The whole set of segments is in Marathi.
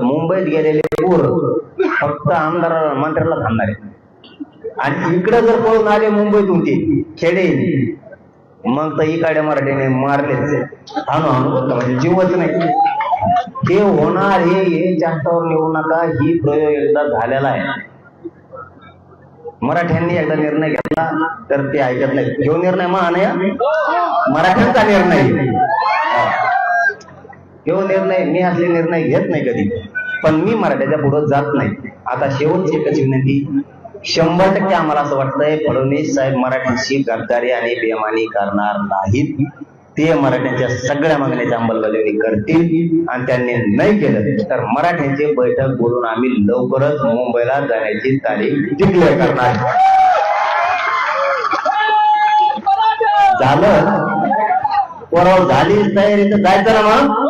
तर मुंबईत गेलेले पोर फक्त आमदार मंत्र्याला थांबणार आहे आणि इकडे जर पळून आले मुंबईतून ते खेडे. मग तर इकडे मराठीने मारलेच हाणू हाणू म्हणजे जीवच नाही. ते होणार हे हे जास्तावर नेऊ नका ही प्रयोग एकदा झालेला आहे. मराठ्यांनी एकदा निर्णय घेतला तर ते ऐकत नाही ह्यो निर्णय महान आहे मराठ्यांचा निर्णय. ह्यो निर्णय मी असले निर्णय घेत नाही कधी. पण मी मराठ्याच्या पुढे जात नाही. आता शेवटची एकच विनंती शंभर टक्के आम्हाला असं वाटतंय फडणवीस साहेब मराठीशी गद्दारी आणि बेमानी करणार नाहीत. ते मराठ्यांच्या सगळ्या मागण्याची अंमलबजावणी करतील आणि त्यांनी नाही केलं तर मराठ्यांची बैठक बोलून आम्ही लवकरच मुंबईला जाण्याची तारीख डिक्लेअर करणार. झालं? परवा झाली तयारी तर जायचं ना मग?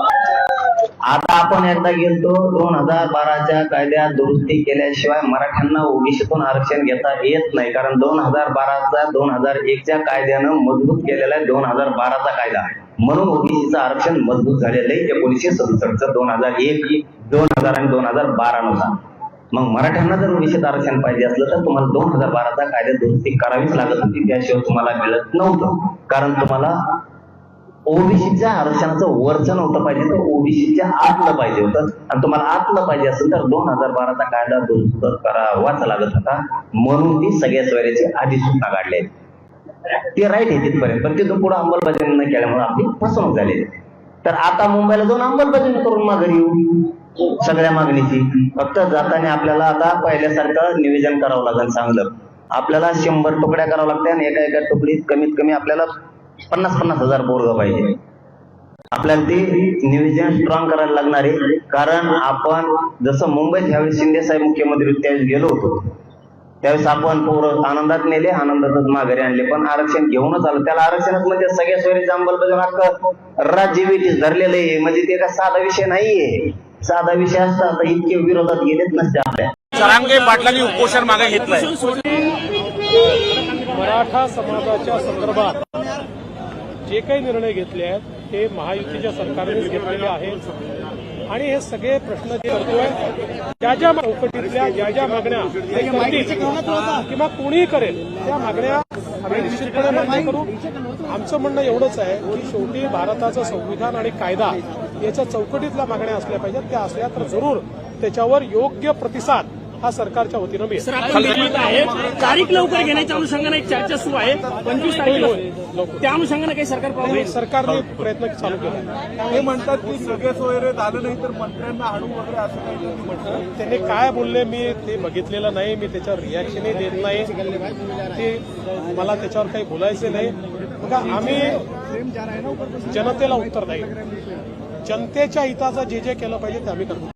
आता आपण एकदा गेलतो दोन हजार बाराच्या कायद्यात दुरुस्ती केल्याशिवाय मराठ्यांना ओबीसीतून आरक्षण घेता येत नाही. कारण दोन हजार बाराचा दोन हजार एकच्या कायद्यानं मजबूत केलेला आहे दोन हजार बाराचा कायदा. म्हणून ओबीसीचं आरक्षण मजबूत झालेलं आहे एकोणीसशे सदुसष्टचं दोन हजार एक दोन हजार आणि दोन हजार बारा नुसार मग मराठ्यांना जर ओबीसीत आरक्षण पाहिजे असलं तर तुम्हाला दोन हजार बाराचा कायदा दुरुस्ती करावीच लागत होती. त्याशिवाय तुम्हाला मिळत नव्हतं. कारण तुम्हाला ओबीसीच्या आरक्षणाचं वरचं नव्हतं पाहिजे तर ओबीसीच्या आतलं पाहिजे होतं. आणि तुम्हाला आतलं पाहिजे असेल तर दोन हजार बाराचा कायदा दुरुस्त करावाच लागत होता. म्हणून ती सगळ्या सोयऱ्याची अधिसूचना काढली. काढले ते राईट आहे तिथपर्यंत पण तिथून पुढे अंमलबजावणी न केल्यामुळे आपली फसवणूक झाली. तर आता मुंबईला जाऊन अंमलबजावणी करून माघारी येऊ. सगळ्या मागणीची. फक्त जाताना आपल्याला आता पहिल्यासारखं निवेदन करावं लागेल चांगलं. आपल्याला शंभर तुकड्या करावं लागत्या आणि एका एका तुकडीत कमीत कमी आपल्याला पन्नास पन्नास हजार पोरग पाहिजे. आपल्याला ते नियोजन स्ट्रॉंग करायला लागणार आहे. कारण आपण जसं मुंबईत ह्यावेळी शिंदे साहेब मुख्यमंत्री त्यावेळेस गेलो होतो. त्यावेळेस आपण पोरं आनंदात नेले आनंदातच माघारी आणले. पण आरक्षण घेऊनच आलं. त्याला आरक्षणात म्हणजे सगळ्या सोयरीचा अंमलबजावणी हक्क राज्य वेटीस धरलेलं आहे. म्हणजे ते काय साधा विषय नाहीये. साधा विषय असता तर इतके विरोधात गेलेच नसते आपल्या. जरांगे पाटलांनी उपोषण मागे घेतलंय. मराठा समाजाच्या संदर्भात जे काही निर्णय घेतले आहेत ते महायुतीच्या सरकारने घेतलेले आहेत. आणि हे सगळे प्रश्न जे करतोय ज्या ज्या चौकटीतल्या ज्या ज्या मागण्या किंवा कोणीही करेल त्या मागण्या आम्ही निश्चितपणे मान्य करू. आमचं म्हणणं एवढंच आहे की शेवटी भारताचं संविधान आणि कायदा याच्या चौकटीतल्या मागण्या असल्या पाहिजेत त्या असल्या तर जरूर त्याच्यावर योग्य प्रतिसाद हा सरकारच्या वतीनं मिळेल. तारीख लवकर घेण्याच्या अनुषंगाने एक चर्चा सुरू आहे. पंचवीस तारखेला. त्या अनुषंगाने काही सरकार आणि सरकारने प्रयत्न चालू केला. ते म्हणतात की सगळे सोयरे झालं नाही तर मंत्र्यांना हाणू वगैरे असं काही त्यांनी म्हटलं त्यांनी काय बोलले मी ते बघितलेलं नाही. मी त्याच्यावर रिॲक्शनही देत नाही. ते मला त्याच्यावर काही बोलायचे नाही. बघा आम्ही जनतेला उत्तर देईल. जनतेच्या हिताचं जे जे केलं पाहिजे ते आम्ही करतो.